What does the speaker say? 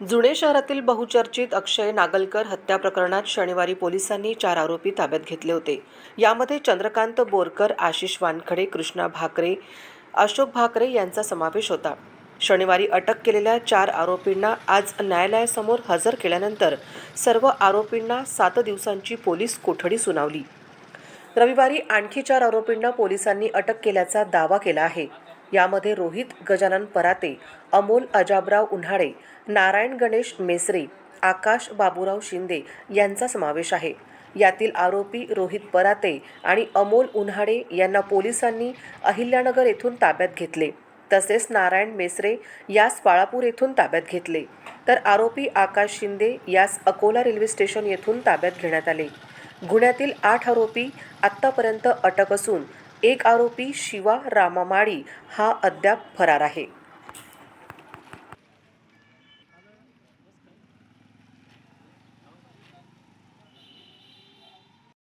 जुने शहरातील बहुचर्चित अक्षय नागलकर हत्या प्रकरणात शनिवारी पोलिसांनी चार आरोपी ताब्यात घेतले होते. यामध्ये चंद्रकांत बोरकर आशिष वानखडे कृष्णा भाकरे अशोक भाकरे यांचा समावेश होता. शनिवारी अटक केलेल्या चार आरोपींना आज न्यायालयासमोर हजर केल्यानंतर सर्व आरोपींना सात दिवसांची पोलीस कोठडी सुनावली. रविवारी आणखी चार आरोपींना पोलिसांनी अटक केल्याचा दावा केला आहे. यामध्ये रोहित गजानन पराते अमोल अजाबराव उन्हाळे नारायण गणेश मेसरे आकाश बाबूराव शिंदे यांचा समावेश आहे. यातील आरोपी रोहित पराते आणि अमोल उन्हाळे यांना पोलिसांनी अहिल्यानगर येथून ताब्यात घेतले. तसेच नारायण मेसरे यास बाळापूर येथून ताब्यात घेतले. तर आरोपी आकाश शिंदे यास अकोला रेल्वे स्टेशन येथून ताब्यात घेण्यात आले. गुन्ह्यातील आठ आरोपी आत्तापर्यंत अटक असून एक आरोपी शिवा रामामाळी हा अद्याप फरार आहे.